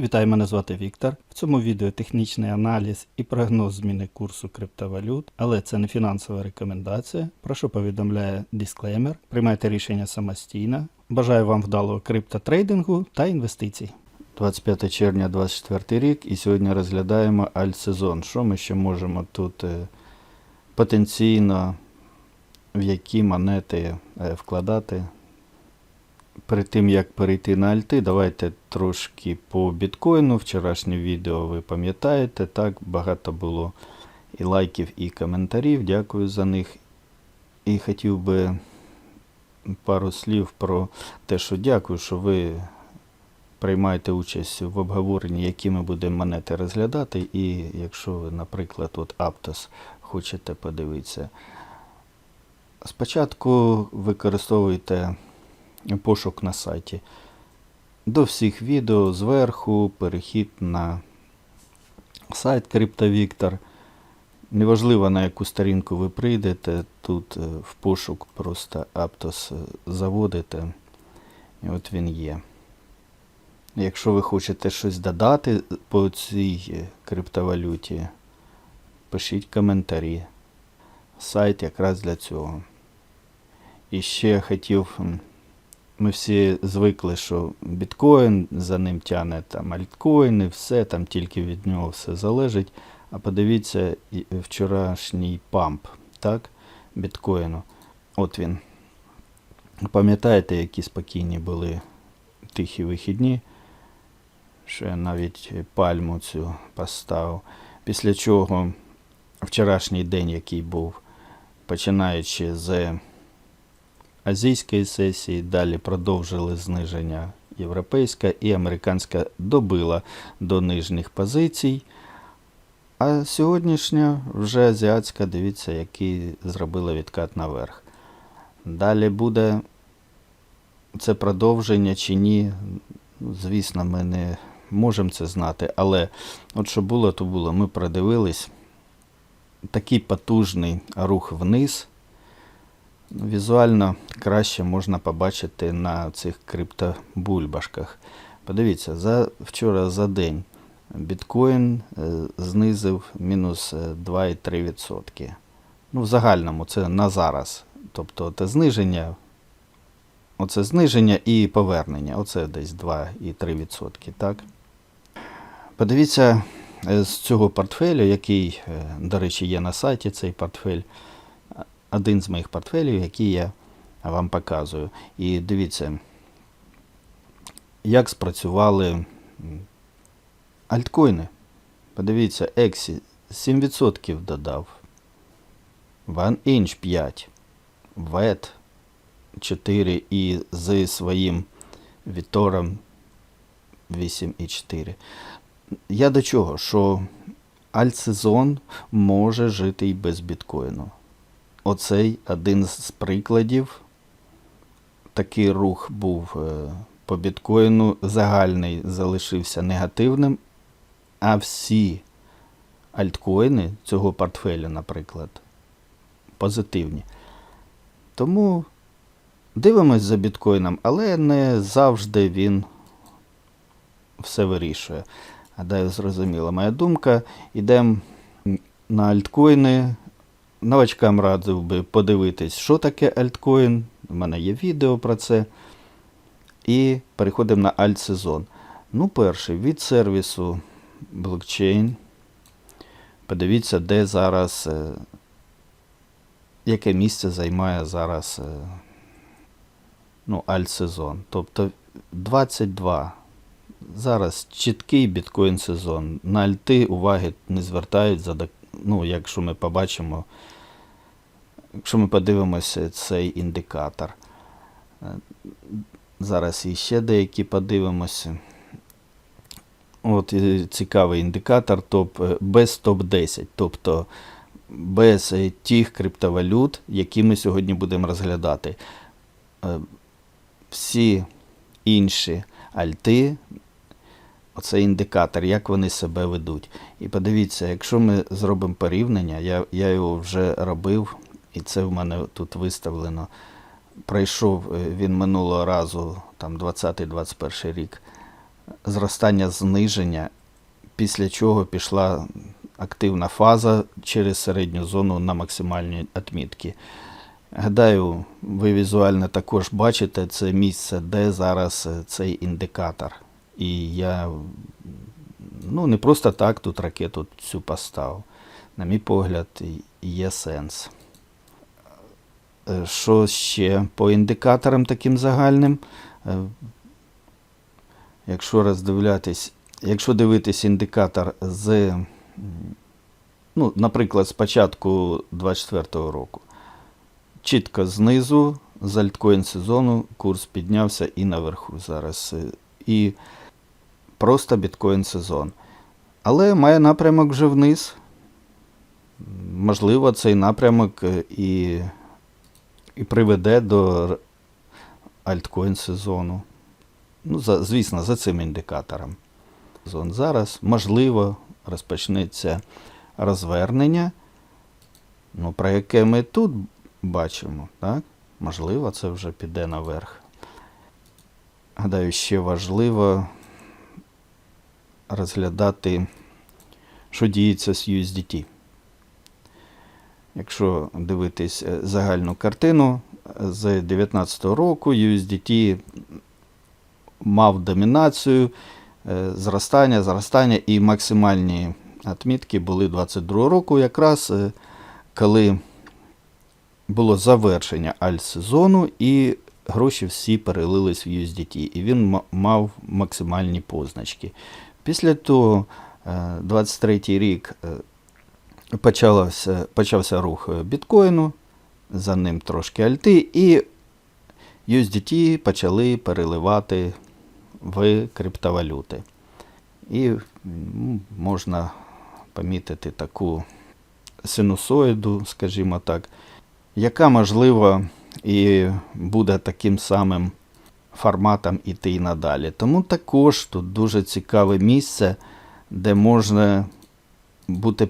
Вітаю, мене звати Віктор. В цьому відео технічний аналіз і прогноз зміни курсу криптовалют, але це не фінансова рекомендація. Прошу повідомляє дисклеймер. Приймайте рішення самостійно. Бажаю вам вдалого криптотрейдингу та інвестицій. 25 червня 2024 рік і сьогодні розглядаємо альтсезон. Що ми ще можемо тут е, потенційно в які монети е, вкладати Перед тим як перейти на альти, давайте трошки по біткоїну. Вчорашнє відео ви пам'ятаєте, так, багато було і лайків, і коментарів. Дякую за них. І хотів би пару слів про те, що дякую, що ви приймаєте участь в обговоренні, які ми будемо монети розглядати. І якщо ви, наприклад, от Aptos хочете подивитися. Спочатку використовуйте пошук на сайті. До всіх відео зверху перехід на сайт CryptoVictor. Неважливо, на яку сторінку ви прийдете, тут е, в пошук просто Aptos е, заводите. І от він є. Якщо ви хочете щось додати по цій е, криптовалюті, пишіть коментарі. Сайт якраз для цього. І ще я хотів ми всі звикли, що біткоін за ним тягне там альткоїни, все там тільки від нього все залежить. А подивіться вчорашній памп, так, біткоїну. От він. Пам'ятаєте, які спокійні були тихі вихідні, що я навіть пальму цю поставив. Після чого вчорашній день, який був, починаючи з азійської сесії, далі продовжили зниження європейська і американська добила до нижніх позицій. А сьогоднішня вже азіатська, дивіться, який зробила відкат наверх. Далі буде це продовження чи ні. Звісно, ми не можемо це знати, але от що було, то було. Ми продивились такий потужний рух вниз. Візуально краще можна побачити на цих криптобульбашках. Подивіться, за, вчора за день біткоін е, знизив мінус е, 2,3%. Ну, в загальному це на зараз. Тобто це зниження, оце зниження і повернення. Оце десь 2,3%. Так? Подивіться е, з цього портфелю, який, е, до речі, є на сайті цей портфель один з моїх портфелів, який я вам показую. І дивіться, як спрацювали альткоїни. Подивіться, Ексі 7% додав. OneInch 5. VET 4 і з своїм Вітором 8,4. Я до чого? Що альтсезон може жити і без біткоїну оцей один з прикладів. Такий рух був е, по біткоїну, загальний залишився негативним, а всі альткоїни цього портфелю, наприклад, позитивні. Тому дивимось за біткоїном, але не завжди він все вирішує. Гадаю, зрозуміла моя думка. Йдемо на альткоїни. Новачкам радив би подивитись, що таке альткоін. У мене є відео про це. І переходимо на альтсезон. Ну, перший від сервісу блокчейн. Подивіться, де зараз, е, яке місце займає зараз е, ну, альтсезон. Тобто 22. Зараз чіткий біткоін сезон. На альти уваги не звертають за ну, якщо ми побачимо, якщо ми подивимося цей індикатор. Е, Зараз іще деякі подивимося. От е, цікавий індикатор топ, е, без топ-10, тобто без тих криптовалют, які ми сьогодні будемо розглядати. Всі інші альти оцей індикатор, як вони себе ведуть. І подивіться, якщо ми зробимо порівняння, я, я його вже робив, і це в мене тут виставлено. Пройшов е, він минулого разу, там 20-21 рік, зростання зниження, після чого пішла активна фаза через середню зону на максимальні відмітки. Гадаю, ви візуально також бачите це місце, де зараз е, цей індикатор. І я ну, не просто так тут ракету цю поставив. На мій погляд, є сенс. Е, Що ще по індикаторам таким загальним? Е, Якщо роздивлятись, якщо дивитись індикатор з, ну, наприклад, з початку 24-го року, чітко знизу з альткоін сезону курс піднявся і наверху зараз. е, І просто біткоін сезон. Але має напрямок вже вниз. Можливо, цей напрямок е, і, і приведе до альткоін сезону. Ну, за, звісно, за цим індикатором. Зараз, можливо, розпочнеться розвернення, ну, про яке ми тут бачимо, так? Можливо, це вже піде наверх. Гадаю, ще важливо розглядати, що діється з USDT. Якщо дивитись е, загальну картину, е, з 2019 року USDT мав домінацію, е, зростання, зростання і максимальні відмітки були 22 року, якраз коли було завершення альт-сезону і гроші всі перелились в USDT, і він мав максимальні позначки. Після того, е, 23 рік е, почався, почався рух е, біткоїну, за ним трошки альти, і USDT почали переливати в криптовалюти. І можна помітити таку синусоїду, скажімо так, яка, можливо, і буде таким самим форматом іти і надалі. Тому також тут дуже цікаве місце, де можна бути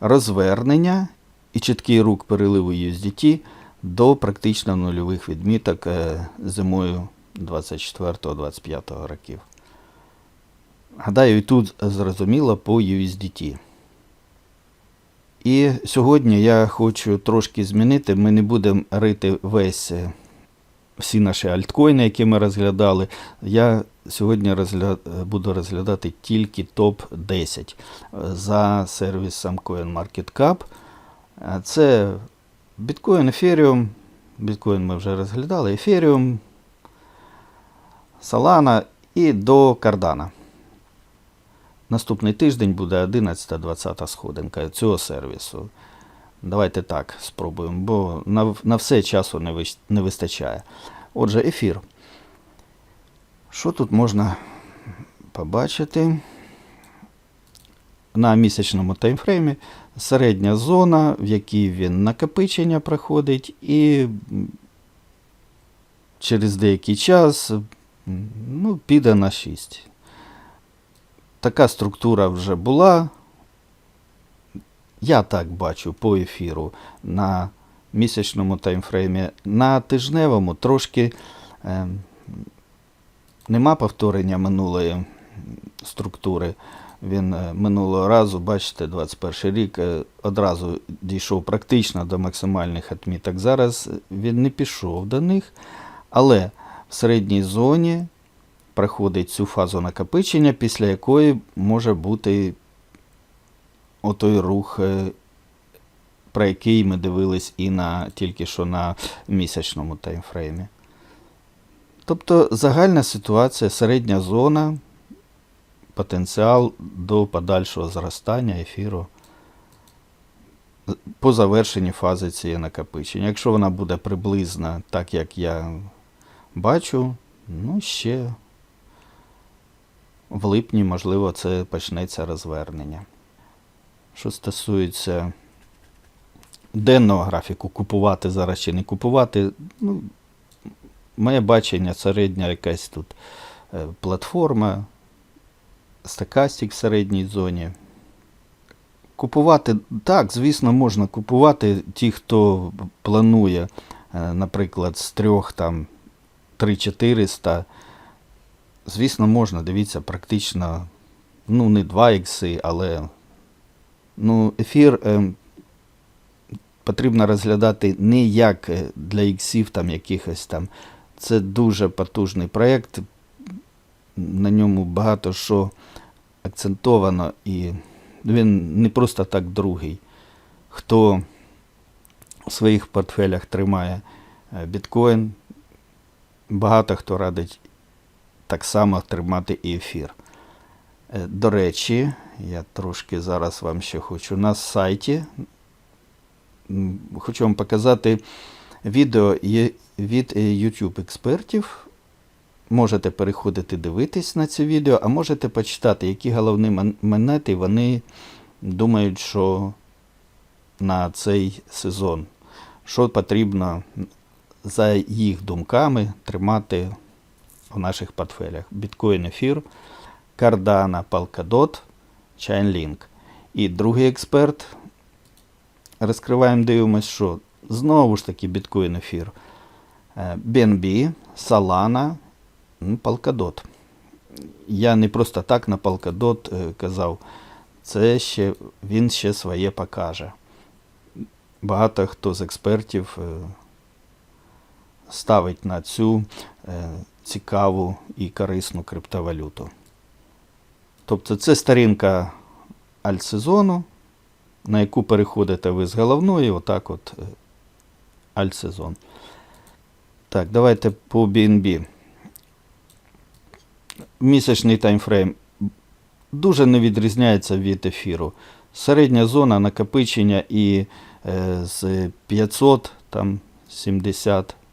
розвернення і чіткий рук переливу USDT до практично нульових відміток е, зимою 24-25 років. Гадаю, і тут зрозуміло по USDT. І сьогодні я хочу трошки змінити. Ми не будемо рити весь е, всі наші альткоїни, які ми розглядали. Я сьогодні розгля... буду розглядати тільки топ-10 за сервісом CoinMarketCap. Е, Це біткоін, Ethereum. Біткоін ми вже розглядали, Ethereum, Solana і до Cardano. Наступний тиждень буде 11-20 сходинка цього сервісу. Давайте так спробуємо, бо на, на все часу не, вис- не вистачає. Отже, ефір. Що тут можна побачити? На місячному таймфреймі середня зона, в якій він накопичення проходить, і через деякий час ну, піде на 6. Така структура вже була. Я так бачу по ефіру на місячному таймфреймі. На тижневому трошки е, нема повторення минулої структури. Він е, минулого разу, бачите, 21 рік е, одразу дійшов практично до максимальних відміток. Зараз він не пішов до них, але в середній зоні проходить цю фазу накопичення, після якої може бути отой рух, е, про який ми дивились і на тільки що на місячному таймфреймі. Тобто загальна ситуація, середня зона, потенціал до подальшого зростання ефіру по завершенні фази цієї накопичення. Якщо вона буде приблизно так, як я бачу, ну ще в липні, можливо, це почнеться розвернення. Що стосується денного графіку, купувати зараз чи не купувати, ну, моє бачення середня якась тут е, платформа, стакастик в середній зоні. Купувати, так, звісно, можна купувати ті, хто планує, е, наприклад, з трьох там 3400 звісно, можна, дивіться, практично, ну, не 2 ікси, але ну, ефір е, потрібно розглядати не як е, для іксів там якихось там. Це дуже потужний проєкт. На ньому багато що акцентовано, і він не просто так другий. Хто у своїх портфелях тримає е, біткоін, багато хто радить так само тримати і ефір. Е, До речі, я трошки зараз вам ще хочу на сайті. Хочу вам показати відео від е, YouTube експертів. Можете переходити дивитись на це відео, а можете почитати, які головні монети вони думають, що на цей сезон. Що потрібно за їх думками тримати в наших портфелях. Біткоін ефір, Cardano, Polkadot, Chainlink. І другий експерт. Розкриваємо, дивимось, що знову ж таки біткоін ефір. Е, BNB, Solana, ну, Polkadot. Я не просто так на Polkadot е, казав, це ще, він ще своє покаже. Багато хто з експертів е, ставить на цю е, цікаву і корисну криптовалюту. Тобто це сторінка альтсезону, на яку переходите ви з головної, отак от е, альтсезон. Так, давайте по BNB. Місячний таймфрейм дуже не відрізняється від ефіру. Середня зона накопичення і е, з 500, там 70, ну,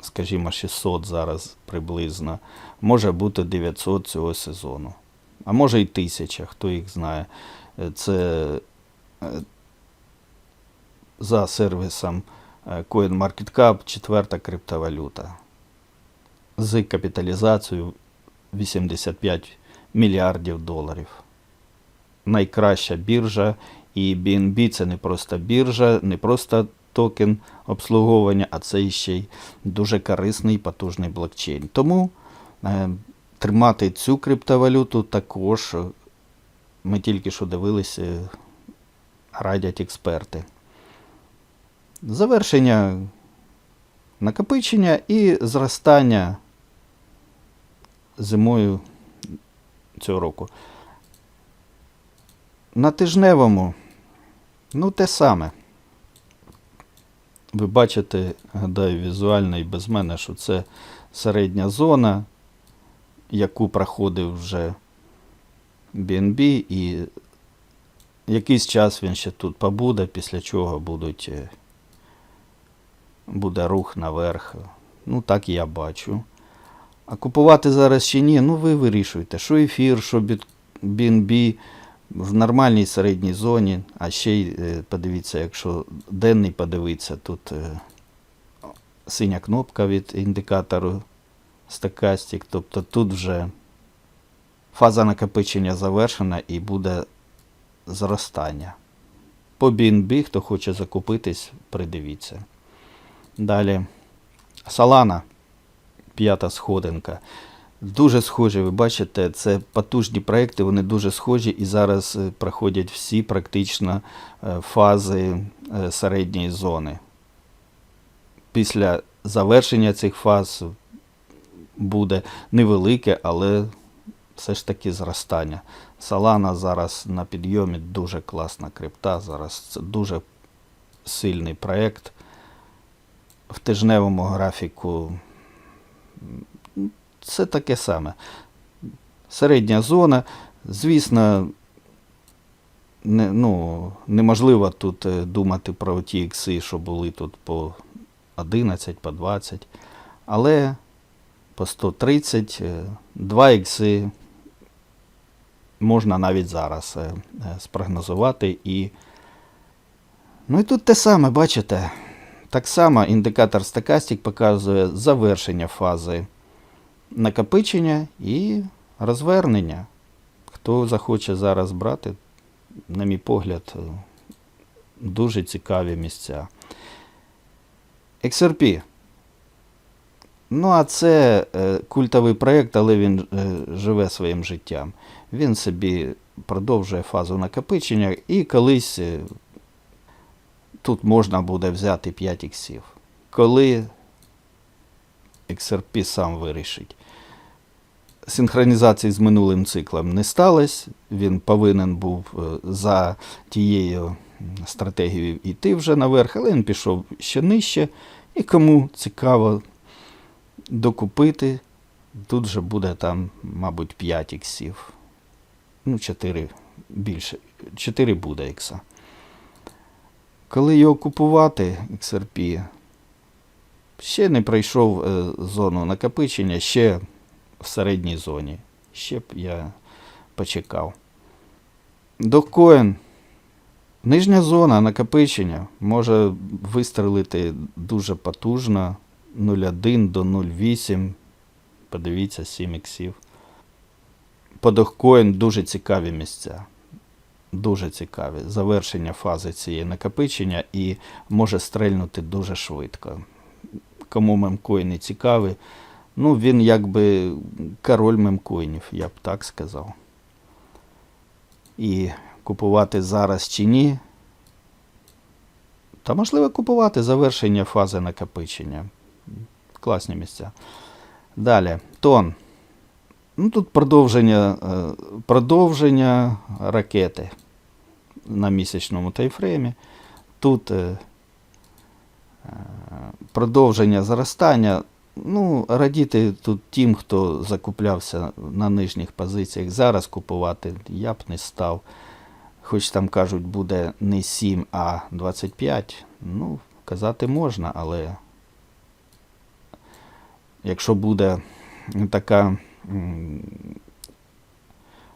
скажімо, 600 зараз приблизно, може бути 900 цього сезону. А може і 1000, хто їх знає. Е, Це е, за сервісом е, CoinMarketCap четверта криптовалюта з капіталізацією 85 мільярдів доларів. Найкраща біржа, і BNB це не просто біржа, не просто токен обслуговування, а це ще й дуже корисний потужний блокчейн. Тому е, тримати цю криптовалюту також е, ми тільки що дивилися, радять експерти. Завершення накопичення і зростання зимою цього року. На тижневому, ну те саме. Ви бачите, гадаю, візуально і без мене, що це середня зона, яку проходив вже BNB, і якийсь час він ще тут побуде, після чого будуть, е, буде рух наверх. Ну, так я бачу. А купувати зараз чи ні, ну ви вирішуєте, що ефір, що BNB в нормальній середній зоні, а ще й е, подивіться, якщо денний подивитися, тут е, синя кнопка від індикатору стокастик, тобто тут вже фаза накопичення завершена і буде зростання. По BNB, хто хоче закупитись, придивіться. Далі. Solana п'ята сходинка. Дуже схожі, ви бачите, це потужні проекти, вони дуже схожі і зараз е, проходять всі практично е, фази е, середньої зони. Після завершення цих фаз буде невелике, але все ж таки зростання. Solana зараз на підйомі дуже класна крипта. Зараз це дуже сильний проект. В тижневому графіку це таке саме. Середня зона, звісно, не, ну, неможливо тут е, думати про ті ікси, що були тут по 11, по 20, але по 130, е, 2 ікси можна навіть зараз е, е, спрогнозувати. І... Ну і тут те саме, бачите, так само індикатор стокастик показує завершення фази накопичення і розвернення. Хто захоче зараз брати, на мій погляд, е, дуже цікаві місця. XRP. Ну, а це е, культовий проєкт, але він е, живе своїм життям. Він собі продовжує фазу накопичення і колись тут можна буде взяти 5 іксів. Коли XRP сам вирішить. Синхронізації з минулим циклом не сталося. Він повинен був е, за тією стратегією йти вже наверх, але він пішов ще нижче. І кому цікаво докупити, тут же буде там, мабуть, 5 іксів. Ну, 4 більше. 4 буде ікса. Коли його купувати, XRP, ще не пройшов е, зону накопичення, ще в середній зоні. Ще б я почекав. Докоін. Нижня зона накопичення може вистрелити дуже потужно 0,1 до 0,8. Подивіться, 7 іксів. По Докоін дуже цікаві місця. Дуже цікаві. Завершення фази цієї накопичення і може стрельнути дуже швидко. Кому мемкоїни цікаві, ну він якби король мемкоїнів, я б так сказав. І купувати зараз чи ні. Та можливо купувати завершення фази накопичення. Класні місця. Далі. Тон. Ну, тут продовження, е, продовження ракети на місячному тайфреймі. Тут е, е, продовження зростання. Ну, радіти тут тим, хто закуплявся на нижніх позиціях. Зараз купувати я б не став. Хоч там кажуть, буде не 7, а 25. Ну, казати можна, але якщо буде така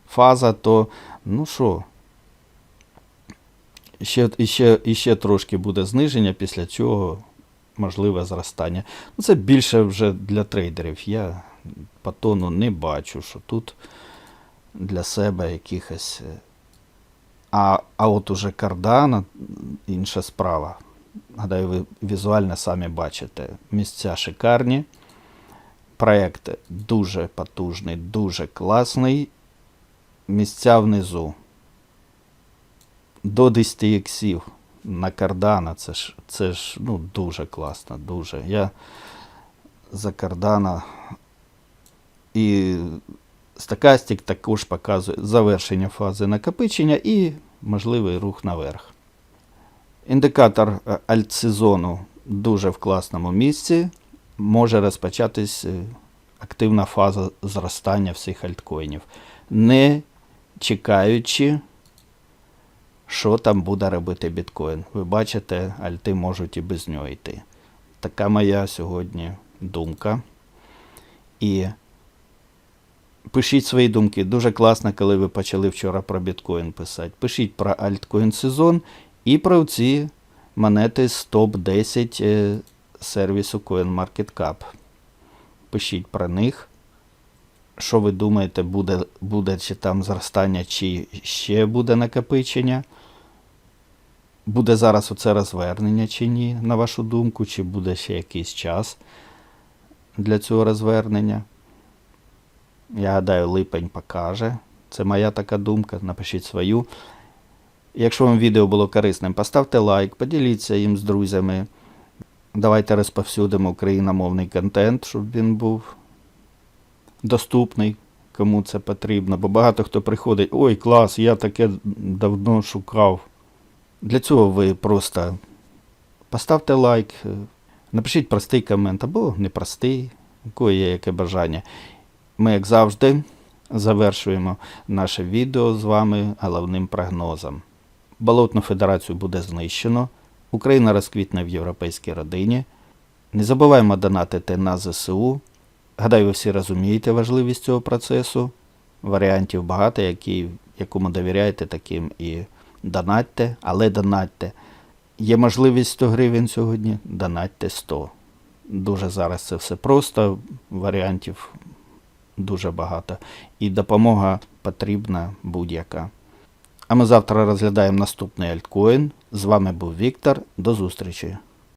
фаза, то ну що, ще, іще, іще трошки буде зниження, після цього можливе зростання. Ну, це більше вже для трейдерів. Я по тону не бачу, що тут для себе якихось. е, А, а от уже кардана інша справа. Гадаю, ви візуально самі бачите. Місця шикарні. Проєкт дуже потужний, дуже класний. Місця внизу. До 10 іксів на кардана. Це ж, це ж ну, дуже класно, дуже. Я за кардана і стакастик також показує завершення фази накопичення і можливий рух наверх. Індикатор е, альтсезону дуже в класному місці. Може розпочатись е, активна фаза зростання всіх альткоїнів, не чекаючи, що там буде робити біткоін. Ви бачите, альти можуть і без нього йти. Така моя сьогодні думка. І пишіть свої думки. Дуже класно, коли ви почали вчора про біткоін писати. Пишіть про альткоін сезон і про ці монети з топ-10 е, сервісу CoinMarketCap. Пишіть про них. Що ви думаєте, буде, буде чи там зростання, чи ще буде накопичення? Буде зараз оце розвернення чи ні, на вашу думку, чи буде ще якийсь час для цього розвернення? Я гадаю, липень покаже. Це моя така думка. Напишіть свою. Якщо вам відео було корисним, поставте лайк, поділіться їм з друзями. Давайте розповсюдимо україномовний контент, щоб він був доступний, кому це потрібно. Бо багато хто приходить, ой, клас, я таке давно шукав. Для цього ви просто поставте лайк, е, напишіть простий комент або непростий, у кого є яке бажання. Ми, як завжди, завершуємо наше відео з вами головним прогнозом. Болотну федерацію буде знищено. Україна розквітне в європейській родині. Не забуваємо донатити на ЗСУ. Гадаю, ви всі розумієте важливість цього процесу. Варіантів багато, які, якому довіряєте, таким і донатьте, але донатьте. Є можливість 100 гривень сьогодні, донатьте 100. Дуже зараз це все просто, варіантів дуже багато. І допомога потрібна будь-яка. А ми завтра розглядаємо наступний альткоін. З вами був Віктор. До зустрічі!